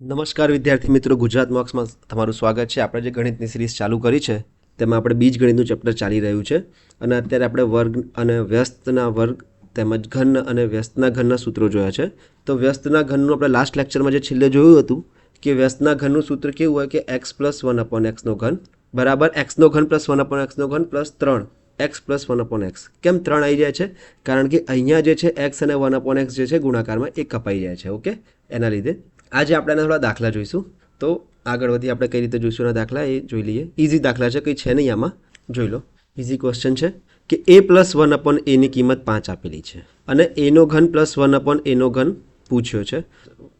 નમસ્કાર વિદ્યાર્થી મિત્રો, ગુજરાત માર્ક્સમાં તમારું સ્વાગત છે. આપણે જે ગણિતની સિરીઝ ચાલુ કરી છે, તેમાં આપણે બીજ ગણિતનું ચેપ્ટર ચાલી રહ્યું છે અને અત્યારે આપણે વર્ગ અને વ્યસ્તના વર્ગ તેમજ ઘન અને વ્યસ્તના ઘનના સૂત્રો જોયા છે. તો વ્યસ્તના ઘનનું આપણે લાસ્ટ લેક્ચરમાં જે છેલ્લે જોયું હતું કે વ્યસ્તના ઘનનું સૂત્ર કેવું હોય કે એક્સ પ્લસ વન અપોન એક્સનો ઘન. બરાબર એક્સનો ઘન પ્લસ વન અપોન એક્સનો ઘન પ્લસ ત્રણ. X plus one upon x કેમ ત્રણ આવી જાય છે? કારણ કે અહીંયા જે છે એક્સ અને વન અપોન એક્સ જે છે, ગુણાકારમાં એ કપાઈ જાય છે ઓકે એના લીધે આજે આપણે એના થોડા દાખલા જોઈશું. તો આગળ વધી આપણે કઈ રીતે જોઈશું એના દાખલા એ જોઈ લઈએ. ઇઝી દાખલા છે, કંઈ છે નહીં આમાં. જોઈ લો. ઇઝી ક્વેશ્ચન છે કે એ પ્લસ વન અપોન એની કિંમત પાંચ આપેલી છે. અને એનો ઘન પ્લસ વન અપોન એનો ઘન પૂછ્યો છે.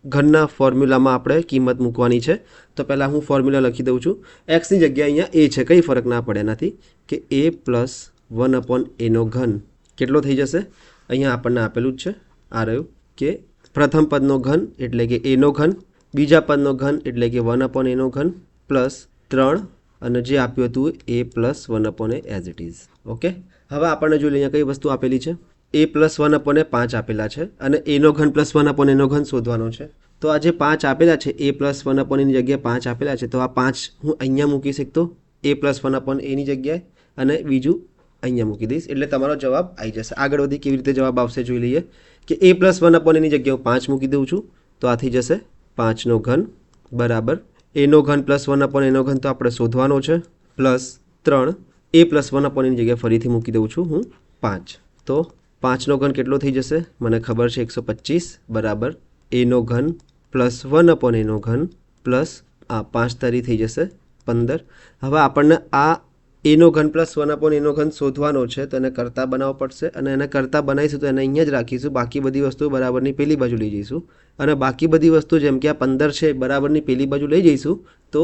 ઘનના ફોર્મ્યુલામાં આપણે કિંમત મૂકવાની છે. તો પહેલાં હું ફોર્મ્યુલા લખી દઉં છું. એક્સની જગ્યાએ અહીંયા એ છે, કંઈ ફરક ના પડે એનાથી કે એ પ્લસ વન અપોન એનો ઘન કેટલો થઈ જશે? અહીંયા આપણને આપેલું જ છે, આ રહ્યું કે પ્રથમ પદનો ઘન એટલે કે એનો ઘન, બીજા પદનો ઘન એટલે કે વન અપોન એનો ઘન પ્લસ ત્રણ અને જે આપ્યું હતું a plus one upon as it is okay હવે આપણને જોઈએ અહીંયા કઈ વસ્તુ આપેલી છે? એ પ્લસ વન અપોને પાંચ આપેલા છે અને એનો ઘન પ્લસ વન અપોન એનો ઘન શોધવાનો છે. તો આ જે પાંચ આપેલા છે એ પ્લસ વન અપોન એની જગ્યાએ પાંચ આપેલા છે, તો આ પાંચ હું અહીંયા મૂકી શકતો? એ પ્લસ વન અપોન એની જગ્યાએ અને બીજું અહીંયા મૂકી દઈશ. એટલે તમારો જવાબ આવી જશે. આગળ વધી કેવી રીતે જવાબ આવશે જોઈ લઈએ. કે એ પ્લસ વન અપોન એની જગ્યાએ હું પાંચ મૂકી દઉં છું, તો આ થઈ જશે પાંચનો ઘન બરાબર. એનો ઘન પ્લસ વન અપોન એનો ઘન તો આપણે શોધવાનો છે, પ્લસ ત્રણ, એ પ્લસ વન અપોન એની જગ્યાએ ફરીથી મૂકી દઉં છું હું પાંચ. તો પાંચનો ઘન કેટલો થઈ જશે? મને ખબર છે એકસો પચીસ, બરાબર. એનો ઘન પ્લસ વન અપોન એનો ઘન પ્લસ આ પાંચ તારી થઈ જશે પંદર. હવે આપણને આ એનો ઘન પ્લસ વન અપોન એનો ઘન શોધવાનો છે તો એને કરતા બનાવવો પડશે અને એને કરતા બનાવીશું તો એને અહીંયા જ રાખીશું. બાકી બધી વસ્તુ બરાબરની પેલી બાજુ લઈ જઈશું. અને બાકી બધી વસ્તુ જેમ કે આ પંદર છે બરાબરની પેલી બાજુ લઈ જઈશું તો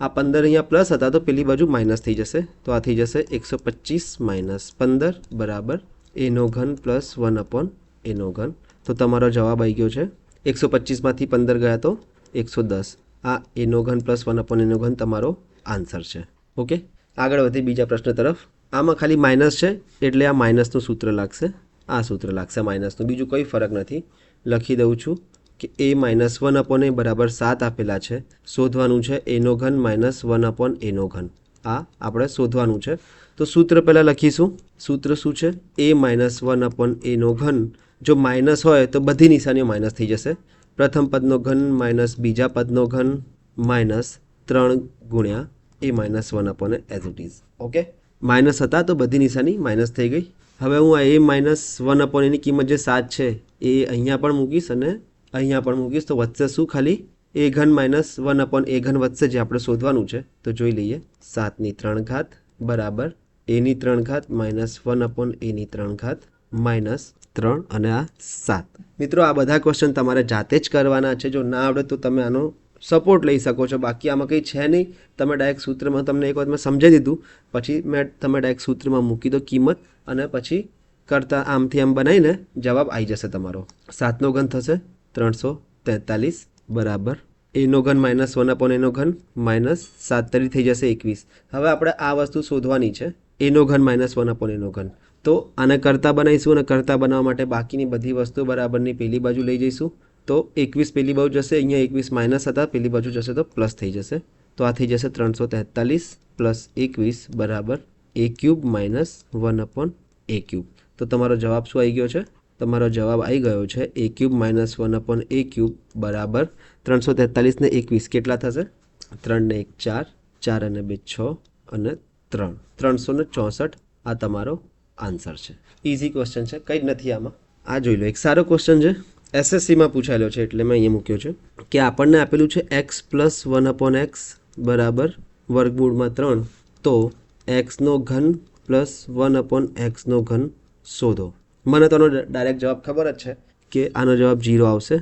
આ પંદર અહીંયા પ્લસ હતા તો પેલી બાજુ માઇનસ થઈ જશે. તો આ થઈ જશે એકસો પચીસ માઇનસ પંદર બરાબર એનો ઘન પ્લસ વન અપોન એનો ઘન. તો તમારો જવાબ આવી ગયો છે. એકસો પચીસમાંથી પંદર ગયા તો એકસો દસ. આ એનો ઘન પ્લસ વન અપોન એનો ઘન તમારો આન્સર છે. ઓકે આગળ વધી બીજા પ્રશ્ન તરફ. આમાં ખાલી માઇનસ છે, એટલે આ માઇનસનું સૂત્ર લાગશે. આ સૂત્ર લાગશે માઇનસનું બીજું કોઈ ફરક નથી. લખી દઉં છું કે a minus one upon a બરાબર સાત આપેલા છે. શોધવાનું છે એનો ઘન માઇનસ વન અપોન એનો ઘન. આ આપણે શોધવાનું છે. તો સૂત્ર પહેલાં લખીશું. સૂત્ર શું છે? એ માઇનસ વન અપોન એનો ઘન. જો માઇનસ હોય તો બધી નિશાનીઓ માઇનસ થઈ જશે. પ્રથમ પદનો ઘન માઇનસ બીજા પદનો ઘન માઇનસ ત્રણ ગુણ્યા a minus one upon as it is okay minus હતા તો બધી નિશાની માઇનસ થઈ ગઈ. હવે હું આ એ માઇનસ વન અપોન એની કિંમત જે સાત છે, એ અહીંયા પણ મૂકીશ અને અહીંયા પણ મૂકીશ. તો વધશે શું ખાલી? એ ઘન માઇનસ વન અપોન એ ઘન વધશે જે આપણે શોધવાનું છે, તો જોઈ લઈએ. સાતની ત્રણ ઘાત બરાબર એની ત્રણ ઘાત માઇનસ વન અપોન એની ત્રણ ઘાત માઇનસ ત્રણ અને આ સાત. મિત્રો, આ બધા ક્વેશ્ચન તમારે જાતે જ કરવાના છે. જો ના આવડે તો તમે આનો સપોર્ટ લઈ શકો છો. બાકી આમાં કંઈ છે નહીં. તમે ડાયરેક્ટ સૂત્રમાં તમને એક વખત મેં સમજાવી દીધું. પછી મેં તમે ડાયરેક્ટ સૂત્રમાં મૂકી દો કિંમત અને પછી કરતાં આમથી આમ બનાવીને જવાબ આવી જશે તમારો. સાતનો ઘન થશે ત્રણસો તેતાલીસ બરાબર. એનો ઘન માઇનસ વન અપોન એનો ઘન માઇનસ સાત તરી થઈ જશે એકવીસ. હવે આપણે આ વસ્તુ શોધવાની છે. એનો ઘન માઇનસ વન અપોન એનો ઘન. તો આને કરતાં બનાવીશું અને કરતાં બનાવવા માટે બાકીની બધી વસ્તુ બરાબરની પેલી બાજુ લઈ જઈશું. તો એકવીસ પેલી બાજુ જશે, અહીંયા એકવીસ માઇનસ હતા, પેલી બાજુ જશે તો પ્લસ થઈ જશે. તો આ થઈ જશે ત્રણસો તેતાલીસ પ્લસ એકવીસ બરાબર a cube minus one upon a cube. તો તમારો જવાબ શું આવી ગયો છે? તમારો જવાબ આવી ગયો છે a cube minus one upon a cube બરાબર ત્રણસો તેતાલીસને એકવીસ કેટલા થશે? ત્રણને એક ચાર ચાર અને બે છ અને ત્રણ. ત્રણસો ને ચોસઠ આ તમારો આન્સર છે. ઇઝી ક્વેશ્ચન છે, કંઈ જ નથી આમાં. આ જોઈ લો, એક સારો ક્વેશ્ચન છે. એસએસસીમાં પૂછાયેલો છે એટલે મેં અહીંયા મૂક્યો છે કે આપણને આપેલું છે x plus one upon x બરાબર વર્ગમૂળમાં ત્રણ. તો એક્સનો ઘન પ્લસ વન અપોન એક્સનો ઘન શોધો. મને તો ડાયરેક્ટ જવાબ ખબર જ છે કે આનો જવાબ જીરો આવશે.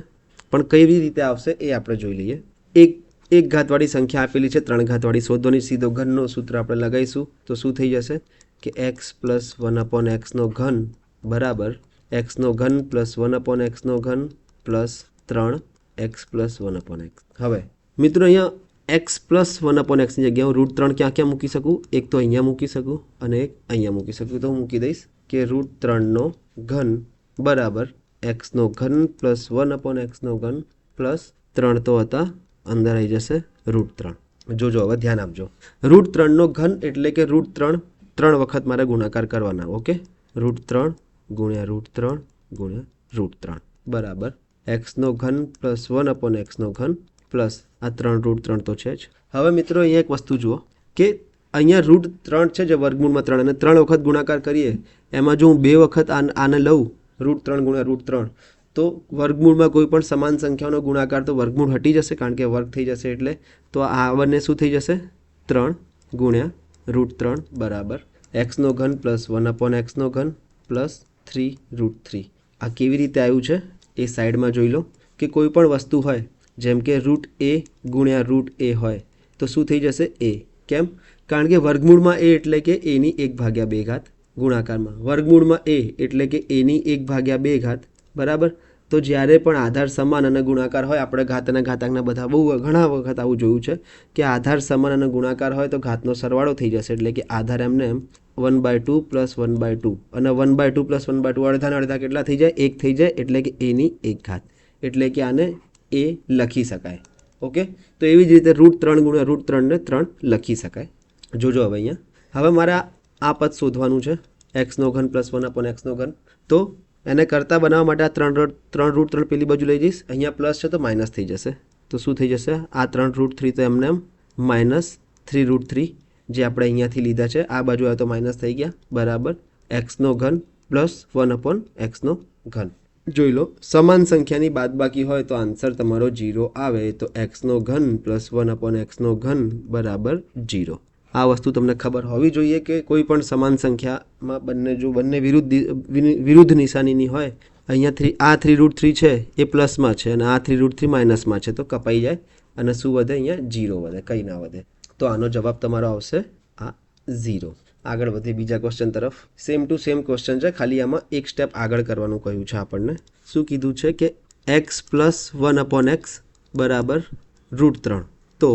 પણ કેવી રીતે આવશે એ આપણે જોઈ લઈએ. એક એક ઘાતવાળી સંખ્યા આપેલી છે, ત્રણ ઘાતવાળી શોધવાની સીધો ઘનનો સૂત્ર આપણે લગાવીશું. તો શું થઈ જશે કે એક્સ પ્લસ વન અપોન એક્સનો ઘન બરાબર એક્સનો ઘન પ્લસ વન અપોન એક્સનો ઘન પ્લસ ત્રણ x plus one upon x હવે, મિત્રો અહીંયા એક્સ પ્લસ વન અપોન એક્સની જગ્યાએ હું રૂટ ત્રણ ક્યાં ક્યાં મૂકી શકું? એક તો અહીંયા મૂકી શકું અને એક અહીંયા મૂકી શકું. તો હું મૂકી દઈશ કે રૂટ ત્રણનો ઘન બરાબર એક્સનો ઘન પ્લસ વન અપોન એક્સનો ઘન પ્લસ ત્રણ તો હતા, અંદર આવી જશે રૂટ ત્રણ. જોજો હવે, ધ્યાન આપજો. રૂટ ત્રણનો ઘન એટલે કે રૂટ ત્રણ ત્રણ વખત મારે ગુણાકાર કરવાના ઓકે રૂટ ત્રણ ગુણ્યા રૂટ ત્રણ ગુણ્યા રૂટ ત્રણ. બરાબર. એક્સનો ઘન પ્લસ વન અપોન એક્સનો ઘન પ્લસ આ ત્રણ રૂટ ત્રણ તો છે જ. હવે મિત્રો અહીંયા એક વસ્તુ જુઓ કે અહીંયા રૂટ ત્રણ છે જે વર્ગમૂળમાં ત્રણ અને ત્રણ વખત ગુણાકાર કરીએ, એમાં જો હું બે વખત આન- લઉં, રૂટ ત્રણ ગુણ્યા રૂટ ત્રણ, તો વર્ગમૂળમાં કોઈ પણ સમાન સંખ્યાનો ગુણાકાર તો વર્ગમૂળ હટી જશે કારણ કે વર્ગ થઈ જશે એટલે, તો આ બંને શું થઈ જશે? ત્રણ ગુણ્યા રૂટ ત્રણ. બરાબર. એક્સનો ઘન પ્લસ વન અપોન એક્સનો ઘન પ્લસ થ્રી રૂટ થ્રી આ કેવી રીતે આવ્યું છે? એ સાઈડમાં જોઈ લો કે કોઈ પણ વસ્તુ હોય, જેમ કે રૂટ એ ગુણ્યા રૂટ એ હોય, તો શું થઈ જશે? એ કેમ? કારણ કે વર્ગમૂળમાં એ એટલે કે એની એક ભાગ્યા બે ઘાત ગુણાકારમાં. વર્ગમૂળમાં એ એટલે કે એની એક ભાગ્યા બે ઘાત. બરાબર? તો જ્યારે પણ આધાર સમાન અને ગુણાકાર હોય, આપણે ઘાત અને ઘાતાંકના બધા બહુ ઘણા વખત આવું જોયું છે કે આધાર સમાન અને ગુણાકાર હોય તો ઘાતનો સરવાળો થઈ જશે. એટલે કે આધાર એમને એમ one by two plus one by two અને one by two plus one by two અડધા અડધા કેટલા થઈ જાય? એક થઈ જાય, એટલે કે એની એક ઘાત. એટલે કે આને એ લખી શકાય. ઓકે? તો એવી જ રીતે રૂટ ત્રણ ગુણ્યા રૂટ ત્રણને ત્રણ લખી શકાય. જોજો હવે અહીંયા. હવે મારે આ પદ શોધવાનું છે. એક્સનો ઘન પ્લસ વન અપોન એક્સનો ઘન. તો એને કરતાં બનાવવા માટે આ ત્રણ રૂટ ત્રણ રૂટ ત્રણ પેલી બાજુ લઈ જઈશ. અહીંયા પ્લસ છે તો માઇનસ થઈ જશે. તો શું થઈ જશે? આ ત્રણ રૂટ થ્રી તો એમને એમ માઇનસ થ્રી રૂટ થ્રી જે આપણે અહીંયાથી લીધા છે, આ બાજુ આવે તો માઇનસ થઈ ગયા. બરાબર. એક્સનો ઘન પ્લસ વન અપોન એક્સનો ઘન. જોઈ લો, સમાન સંખ્યાની બાદબાકી હોય તો આન્સર તમારો જીરો આવે. તો એક્સનો ઘન પ્લસ વન અપોન એક્સનો ઘન બરાબર જીરો આ વસ્તુ તમને ખબર હોવી જોઈએ કે કોઈ પણ સમાન સંખ્યામાં બંને જો બંને વિરુદ્ધ વિરુદ્ધ નિશાનીની હોય, અહીંયા થ્રી આ થ્રી રૂટ થ્રી છે, એ પ્લસમાં છે અને આ થ્રી રૂટ થ્રી માઇનસમાં છે, તો કપાઈ જાય અને શું વધે? અહીંયા જીરો વધે, કંઈ ના વધે. તો આનો જવાબ તમારો આવશે આ ઝીરો. આગળ વધીએ બીજા ક્વેશ્ચન તરફ. સેમ ટુ સેમ ક્વેશ્ચન છે, ખાલી આમાં એક સ્ટેપ આગળ કરવાનું કહ્યું છે આપણને. શું કીધું છે કે X plus one upon X બરાબર રૂટ ત્રણ. તો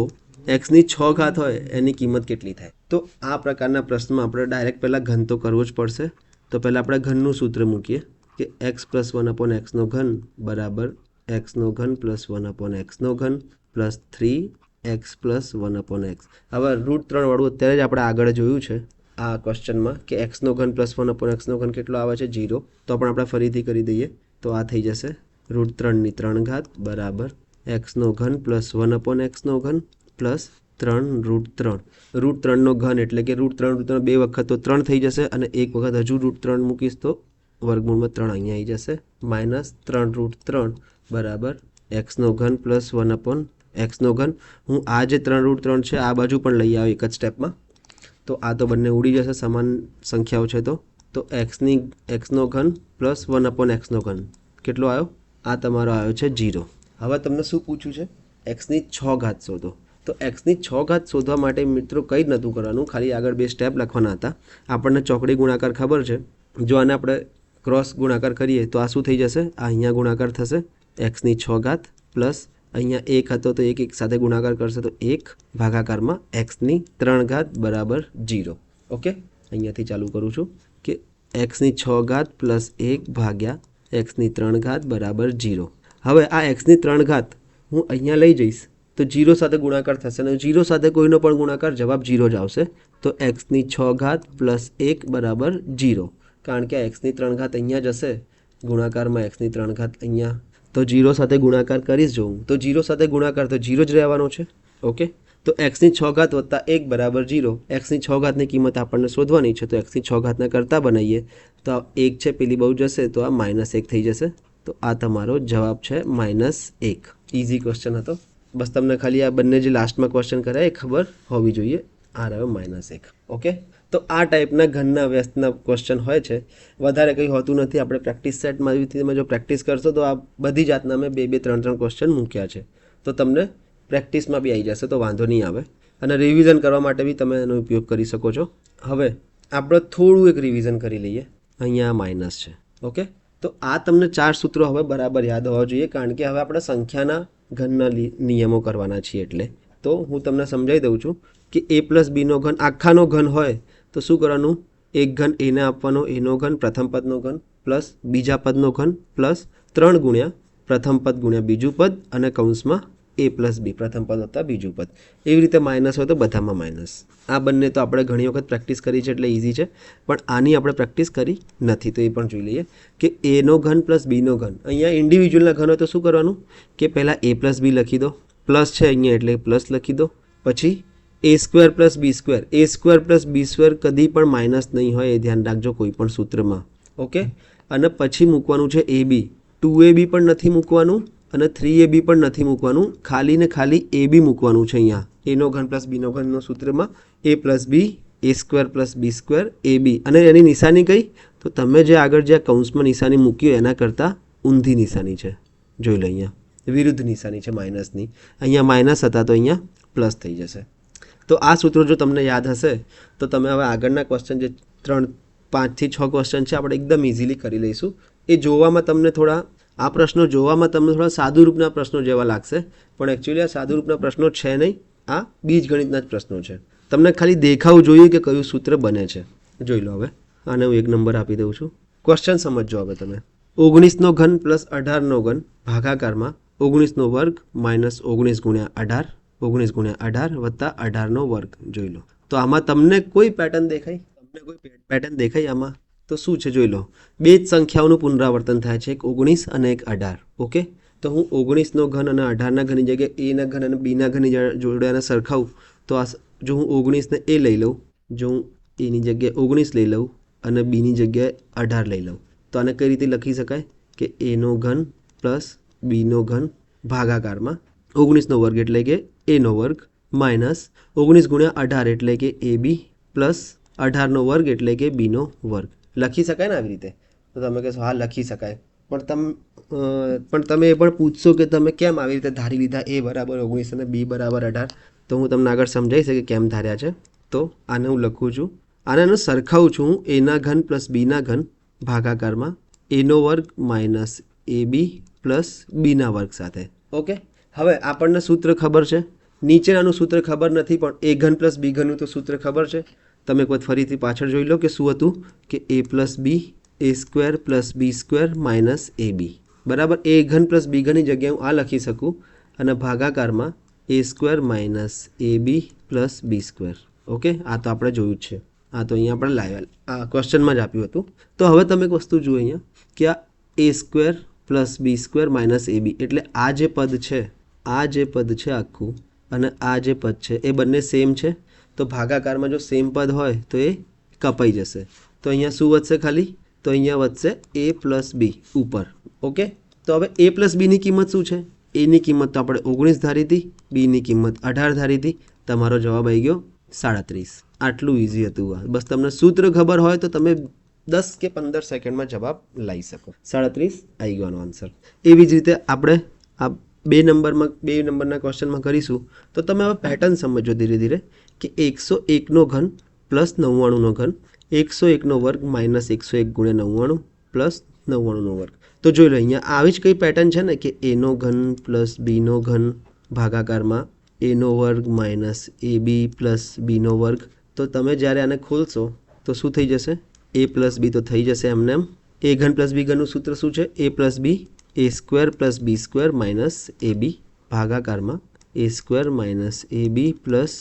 એક્સની છ ઘાત હોય, એની કિંમત કેટલી થાય? તો આ પ્રકારના પ્રશ્નમાં આપણે ડાયરેક્ટ પહેલાં ઘન તો કરવો જ પડશે. તો પહેલાં આપણે ઘનનું સૂત્ર મૂકીએ કે એક્સ પ્લસ વન અપોન એક્સનો ઘન બરાબર એક્સનો ઘન પ્લસ વન અપોન એક્સનો ઘન plus three X plus one upon X હવે રૂટ ત્રણ વાળું અત્યારે જ આપણે આગળ જોયું છે આ ક્વેશ્ચનમાં કે એક્સનો ઘન પ્લસ વન અપોન એક્સનો ઘન કેટલો આવે છે? જીરો તો પણ આપણે ફરીથી કરી દઈએ. તો આ થઈ જશે રૂટ ત્રણની ત્રણ ઘાત બરાબર એક્સનો ઘન પ્લસ વન અપોન એક્સનો ઘન પ્લસ ત્રણ રૂટ ત્રણ. રૂટ ત્રણનો ઘન એટલે કે રૂટ ત્રણ રૂટ ત્રણ બે વખત તો ત્રણ થઈ જશે અને એક વખત હજુ રૂટ ત્રણ મૂકીશ તો વર્ગમૂળમાં ત્રણ અહીંયા આવી જશે. માઇનસ ત્રણ રૂટ ત્રણ બરાબર એક્સનો ઘન પ્લસ વન અપોન એક્સનો ઘન. હું આ જે ત્રણ રૂટ ત્રણ છે, આ બાજુ પણ લઈ આવું એક જ સ્ટેપમાં. તો આ તો બંને ઉડી જશે, સમાન સંખ્યાઓ છે તો. તો એક્સની, એક્સનો ઘન પ્લસ વન અપોન એક્સનો ઘન. કેટલો આવ્યો આ તમારો આવ્યો છે જીરો હવે તમને શું પૂછ્યું છે? એક્સની છ ઘાત શોધો. તો એક્સની છ ઘાત શોધવા માટે મિત્રો કંઈ જ નહોતું કરવાનું. ખાલી આગળ બે સ્ટેપ લખવાના હતા. આપણને ચોકડી ગુણાકાર ખબર છે. જો આને આપણે ક્રોસ ગુણાકાર કરીએ તો આ શું થઈ જશે? આ અહીંયા ગુણાકાર થશે. એક્સની છ ઘાત પ્લસ અહીંયા એક હતો તો એક એક સાથે ગુણાકાર કરશે તો એક ભાગાકારમાં એક્સની ત્રણ ઘાત બરાબર જીરો ઓકે અહીંયાથી ચાલુ કરું છું કે એક્સની છ ઘાત પ્લસ એક ભાગ્યા એક્સની ત્રણ ઘાત બરાબર જીરો હવે આ એક્સની ત્રણ ઘાત હું અહીંયા લઈ જઈશ. તો જીરો સાથે ગુણાકાર થશે અને જીરો સાથે કોઈનો પણ ગુણાકાર જવાબ જીરો જ આવશે. તો એક્સની છ ઘાત પ્લસ એક બરાબર જીરો. કારણ કે એક્સની ત્રણ ઘાત અહીંયા જશે ગુણાકારમાં એક્સની ત્રણ ઘાત અહીંયા. તો જીરો સાથે ગુણાકાર કરીશ જોઉં તો જીરો સાથે ગુણાકાર તો જીરો જ રહેવાનો છે. ઓકે તો એક્સની છ ઘાત વત્તા એક બરાબર જીરો. એક્સની છ ઘાતની કિંમત આપણને શોધવાની છે. તો એક્સની છ ઘાતને કરતાં બનાવીએ. તો આ એક છે, પેલી બહુ જશે તો આ માઇનસ એક થઈ જશે. તો આ તમારો જવાબ છે માઇનસ એક. ઇઝી ક્વેશ્ચન હતો. બસ તમને ખાલી આ બંને જે લાસ્ટમાં ક્વેશ્ચન કર્યા એ ખબર હોવી જોઈએ. આ રહ્યો માઇનસ એક. ઓકે તો આ ટાઈપના ઘનના વ્યસ્તના ક્વેશ્ચન હોય છે. વધારે કંઈ હોતું નથી. આપણે પ્રેક્ટિસ સેટમાં તમે જો પ્રેક્ટિસ કરશો તો આ બધી જાતના મેં બે બે ત્રણ ત્રણ ક્વેશ્ચન મૂક્યા છે. તો તમને પ્રેક્ટિસમાં બી આવી જશે, તો વાંધો નહીં આવે. અને રિવિઝન કરવા માટે બી તમે એનો ઉપયોગ કરી શકો છો. હવે, આપણે થોડું એક રિવિઝન કરી લઈએ. અહીંયા માઇનસ છે. ઓકે તો આ તમને ચાર સૂત્રો હવે બરાબર યાદ હોવા જોઈએ, કારણ કે હવે આપણે સંખ્યાના ઘનના નિયમો કરવાના છીએ એટલે. તો હું તમને સમજાવી દઉં છું કે એ પ્લસ બીનો ઘન આખાનો ઘન હોય, તો શું કરવાનું? એક ઘન એને આપવાનો એનો ઘન, પ્રથમ પદનો ઘન, પ્લસ બીજા પદનો ઘન, પ્લસ ત્રણ ગુણ્યા પ્રથમ પદ ગુણ્યા બીજું પદ અને કૌંસમાં એ પ્લસ બી પ્રથમ પદ વત્તા બીજું પદ. એવી રીતે માઇનસ હોય તો બધામાં માઇનસ આ બંને તો આપણે ઘણી વખત પ્રેક્ટિસ કરી છે એટલે ઇઝી છે, પણ આની આપણે પ્રેક્ટિસ કરી નથી. તો એ પણ જોઈ લઈએ કે એનો ઘન પ્લસ બીનો ઘન. અહીંયા ઇન્ડિવિજ્યુઅલના ઘન હોય તો શું કરવાનું? કે પહેલાં એ પ્લસ બી લખી દો. પ્લસ છે અહીંયા એટલે પ્લસ લખી દો. પછી A square plus B square A square plus B square કદી પણ માઇનસ નહીં હોય, એ ધ્યાન રાખજો કોઈ પણ સૂત્રમાં. ઓકે અને પછી મૂકવાનું છે એ બી ટુ એ બી પણ નથી મૂકવાનું. અને થ્રી એ બી પણ નથી મૂકવાનું. ખાલી ને ખાલી એ બી મૂકવાનું છે અહીંયા. એનો ઘન પ્લસ બીનો ઘનનો સૂત્રમાં A plus B A square plus B square A B અને એની નિશાની કઈ? તો તમે જે આગળ જે કૌંસમાં નિશાની મૂકી એના કરતાં ઊંધી નિશાની છે. જોઈ લો અહીંયા. વિરુદ્ધ નિશાની છે માઇનસની અહીંયા માઇનસ હતા તો અહીંયા પ્લસ થઈ જશે. તો આ સૂત્રો જો તમને યાદ હશે, તો તમે હવે આગળના ક્વેશ્ચન જે ત્રણ પાંચથી છ ક્વેશ્ચન છે, આપણે એકદમ ઇઝીલી કરી લઈશું. એ જોવામાં તમને થોડા આ પ્રશ્નો જોવામાં તમને થોડા સાદુરૂપના પ્રશ્નો જેવા લાગશે, પણ એકચ્યુઅલી આ સાદુરૂપના પ્રશ્નો છે નહીં. આ બીજગણિતના જ પ્રશ્નો છે. તમને ખાલી દેખાવું જોઈએ કે કયું સૂત્ર બને છે. જોઈ લો હવે. આને હું એક નંબર આપી દઉં છું. ક્વેશ્ચન સમજજો હવે તમે. ઓગણીસનો ઘન પ્લસ અઢારનો ઘન ભાગાકારમાં ઓગણીસનો વર્ગ માઇનસ ઓગણીસ ગુણ્યા અઢાર, ઓગણીસ ગુણ્યા અઢાર વત્તા અઢારનો વર્ગ. જોઈ લો. તો આમાં તમને કોઈ પેટર્ન દેખાય? તમને કોઈ પેટર્ન દેખાય આમાં? તો શું છે જોઈ લો. બે જ સંખ્યાઓનું પુનરાવર્તન થાય છે, એક ઓગણીસ અને એક અઢાર. ઓકે? તો હું ઓગણીસનો ઘન અને અઢારના ઘનની જગ્યાએ એના ઘન અને બીના ઘનની જ- જોડે સરખાવું. તો આ જો હું ઓગણીસને એ લઈ લઉં, જો હું એની જગ્યાએ ઓગણીસ લઈ લઉં અને બીની જગ્યાએ અઢાર લઈ લઉં. તો આને કઈ રીતે લખી શકાય? કે એનો ઘન પ્લસ બીનો ઘન ભાગાકારમાં ઓગણીસનો વર્ગ એટલે કે એનો વર્ગ માઇનસ ઓગણીસ ગુણ્યા અઢાર એટલે કે એ બી પ્લસ અઢારનો વર્ગ એટલે કે બીનો વર્ગ. લખી શકાય ને આવી રીતે? તો તમે કહેશો, હા, લખી શકાય. પણ તમ પણ તમે એ પણ પૂછશો કે તમે કેમ આવી રીતે ધારી લીધા? એ બરાબર ઓગણીસ અને બી બરાબર અઢાર. તો હું તમને આગળ સમજાવીશ કે કેમ ધાર્યા છે. તો આને હું લખું છું. આને હું સરખાવું છું એના ઘન પ્લસ બીના ઘન ભાગાકારમાં. એનો વર્ગ માઇનસ એ બી પ્લસ બીના વર્ગ સાથે. ઓકે? હવે આપણને સૂત્ર ખબર છે. નીચેનાનું સૂત્ર ખબર નથી, પણ એ ઘન પ્લસ બી ઘનનું તો સૂત્ર ખબર છે. તમે એક ફરીથી પાછળ જોઈ લો કે શું હતું? કે A plus B A square plus B square minus A B બરાબર? એ ઘન પ્લસ બી ઘનની જગ્યાએ હું આ લખી શકું અને ભાગાકારમાં A square minus A B plus B square okay આ તો આપણે જોયું છે. આ તો અહીંયા આપણે લાવ્યા આ ક્વેશ્ચનમાં જ આપ્યું હતું. તો હવે તમે એક વસ્તુ જુઓ અહીંયા કે આ A square plus B square minus A B એટલે આ જે પદ છે, આ જે પદ છે આખું અને આ જે પદ છે એ બંને સેમ છે? તો ભાગાકારમાં જો સેમ પદ હોય તો એ કપાઈ જશે. તો અહીંયા શું વધશે ખાલી? તો અહીંયા વધશે એ પ્લસ બી ઉપર. ઓકે તો હવે એ પ્લસ બીની કિંમત શું છે? એની કિંમત તો આપણે ઓગણીસ ધારી હતી. બીની કિંમત અઢાર ધારી હતી. તમારો જવાબ આવી ગયો સાડત્રીસ. આટલું ઇઝી હતું બસ તમને સૂત્ર ખબર હોય તો તમે દસ કે પંદર સેકન્ડમાં જવાબ લાવી શકો. સાડત્રીસ આવી ગયો આનો આન્સર એવી જ રીતે આપણે આ બે નંબરમાં, બે નંબરના ક્વેશ્ચનમાં કરીશું, તો તમે હવે પેટર્ન સમજો ધીરે ધીરે, કે એકસો એકનો ઘન પ્લસ નવ્વાણુંનો ઘન, એકસો એકનો વર્ગ માઇનસ એકસો એક ગુણ્યા નવ્વાણું પ્લસ નવ્વાણુંનો વર્ગ. તો જોઈ લો, અહીંયા આવી જ કઈ પેટર્ન છે ને, કે એનો ઘન પ્લસ બીનો ઘન ભાગાકારમાં એનો વર્ગ માઇનસ એ બી પ્લસ બીનો વર્ગ. તો તમે જ્યારે આને ખોલશો, તો શું થઈ જશે? એ પ્લસ બી તો થઈ જશે એમને એમ. એ ઘન પ્લસ બી ઘનનું સૂત્ર શું છે? A plus B A square plus B square minus A B ભાગાકારમાં A square minus A B plus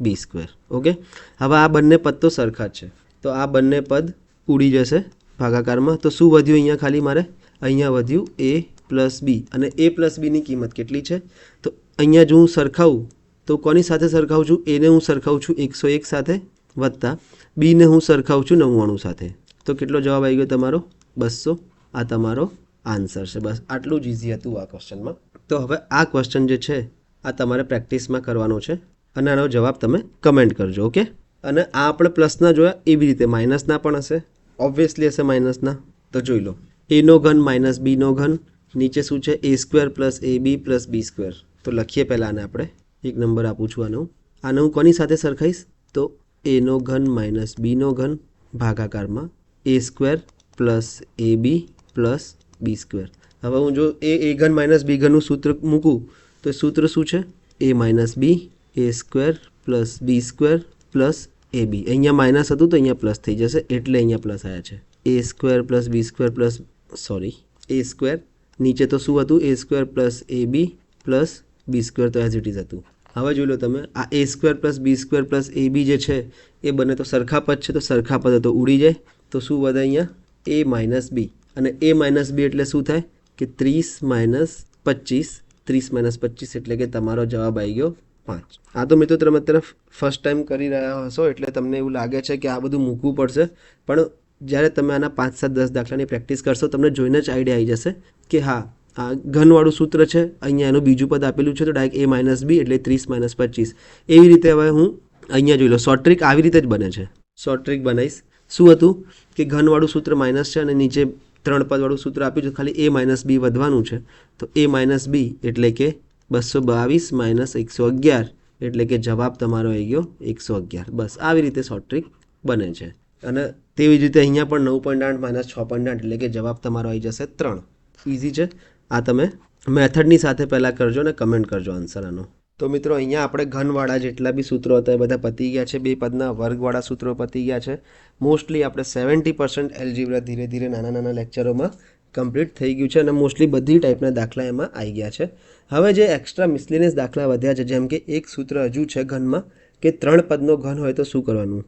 B square okay હવે આ બંને પદ તો સરખા જ છે. તો આ બંને પદ ઉડી જશે ભાગાકારમાં. તો શું વધ્યું અહીંયા ખાલી મારે? અહીંયા વધ્યું એ પ્લસ બી અને એ પ્લસ બીની કિંમત કેટલી છે? તો અહીંયા જો હું સરખાવું, તો કોની સાથે સરખાવું છું? એને હું સરખાવું છું એકસો એક સાથે વત્તા બીને હું સરખાવું છું નવ્વાણું સાથે. તો કેટલો જવાબ આવી ગયો તમારો? બસો. આ તમારો આન્સર છે. બસ, આટલું જ ઇઝી હતું આ ક્વેશ્ચનમાં તો હવે આ ક્વેશ્ચન જે છે, આ તમારે પ્રેક્ટિસમાં કરવાનો છે. અને આનો જવાબ તમે કમેન્ટ કરજો ઓકે અને આ આપણે પ્લસના જોયા, એવી રીતે માઇનસના પણ હશે. ઓબ્વિયસલી હશે માઇનસના તો જોઈ લો. એનો ઘન માઇનસ બીનો ઘન. નીચે શું છે? A square plus A B plus B square તો લખીએ પહેલાં આને આપણે. એક નંબર આપું છું આનો આને હું કોની સાથે સરખાઈશ? તો એનો ઘન માઇનસ બીનો ઘન. ભાગાકારમાં A square plus A B plus B square હવે હું જો એ એ ઘન માઇનસ બી ઘનનું સૂત્ર મૂકું, તો સૂત્ર શું છે? A minus B A square plus B square plus A B અહીંયા માઇનસ હતું તો અહીંયા પ્લસ થઈ જશે, એટલે અહીંયા પ્લસ આવ્યા છે. A square plus B square plus sorry A square નીચે તો શું હતું? A square plus A B plus B square તો એઝ ઇટ ઇઝ હતું. હવે જોઈ લો તમે, આ A square plus B square plus A B જે છે, એ બંને તો સરખા પદ છે, તો સરખા પદ તો ઉડી જાય. તો શું વધે અહીંયા? એ માઇનસ બી અને એ માઇનસ બી એટલે શું થાય? કે ત્રીસ માઇનસ પચીસ, ત્રીસ માઇનસ પચીસ એટલે કે તમારો જવાબ આવી ગયો પાંચ. આ તો મિત્રો તમે અત્યારે ફર્સ્ટ ટાઈમ કરી રહ્યા હશો, એટલે તમને એવું લાગે છે કે આ બધું મૂકવું પડશે. પણ જ્યારે તમે આના પાંચ, સાત, દસ દાખલાની પ્રેક્ટિસ કરશો, તમને જોઈને જ આઈડિયા આવી જશે કે હા, આ ઘનવાળું સૂત્ર છે, અહીંયા એનું બીજું પદ આપેલું છે, તો ડાયરેક્ટ એ માઇનસ બી એટલે ત્રીસ માઇનસ પચીસ. એવી રીતે હવે હું અહીંયા જોઈ લો શોર્ટ ટ્રીક આવી રીતે જ બને છે. શોર્ટ ટ્રીક બનાવીશ. શું હતું? કે ઘનવાળું સૂત્ર માઇનસ છે અને નીચે ત્રણ પદવાળું સૂત્ર આપ્યું છે, ખાલી એ માઇનસ બી વધવાનું છે. તો એ માઇનસ બી એટલે કે બસો બાવીસ માઇનસ એકસો અગિયાર, એટલે કે જવાબ તમારો આવી ગયો એકસો અગિયાર. બસ, આવી રીતે શોર્ટ ટ્રીક બને છે. અને તેવી જ રીતે અહીંયા પણ નવ પોઈન્ટ આઠ માઇનસ છ પોઈન્ટ આઠ, એટલે કે જવાબ તમારો આવી જશે ત્રણ. ઇઝી છે? આ તમે મેથડની સાથે પહેલાં કરજો અને કમેન્ટ કરજો આન્સર આનો. તો મિત્રો, અહીંયા આપણે ઘનવાળા જેટલા બી સૂત્રો હતા એ બધા પતી ગયા છે. બે પદના વર્ગવાળા સૂત્રો પતી ગયા છે. મોસ્ટલી આપણે સેવન્ટી પર્સન્ટ એલજીબ્રા ધીરે ધીરે નાના નાના લેક્ચરોમાં કમ્પ્લીટ થઈ ગયું છે અને મોસ્ટલી બધી ટાઈપના દાખલા એમાં આવી ગયા છે. હવે જે એક્સ્ટ્રા મિસલિનિયસ દાખલા વધ્યા છે, જેમ કે એક સૂત્ર હજુ છે ઘનમાં, કે ત્રણ પદનો ઘન હોય તો શું કરવાનું?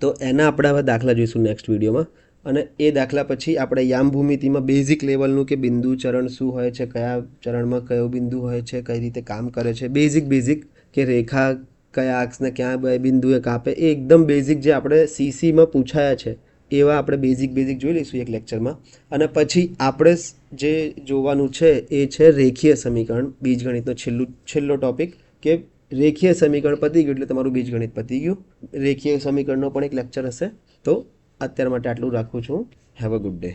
તો એના આપણે હવે દાખલા જોઈશું નેક્સ્ટ વિડીયોમાં અને એ દાખલા પછી આપણે યામ ભૂમિતિમાં બેઝિક લેવલનું કે બિંદુ ચરણ શું હોય છે, કયા ચરણમાં કયો બિંદુ હોય છે, કઈ રીતે કામ કરે છે બેઝિક બેઝિક કે રેખા કયા આક્ષને ક્યાં બિંદુએ કાપે, એ એકદમ બેઝિક જે આપણે સીસીમાં પૂછાયા છે, એવા આપણે બેઝિક બેઝિક જોઈ લઈશું એક લેક્ચરમાં અને પછી આપણે જે જોવાનું છે, એ છે રેખીય સમીકરણ, બીજગણિતનો છેલ્લું, છેલ્લો ટોપિક કે રેખીય સમીકરણ પતી ગયું એટલે તમારું બીજગણિત પતી ગયું. રેખીય સમીકરણનો પણ એક લેક્ચર હશે. તો અત્યાર માટે આટલું રાખું છું. Have a good day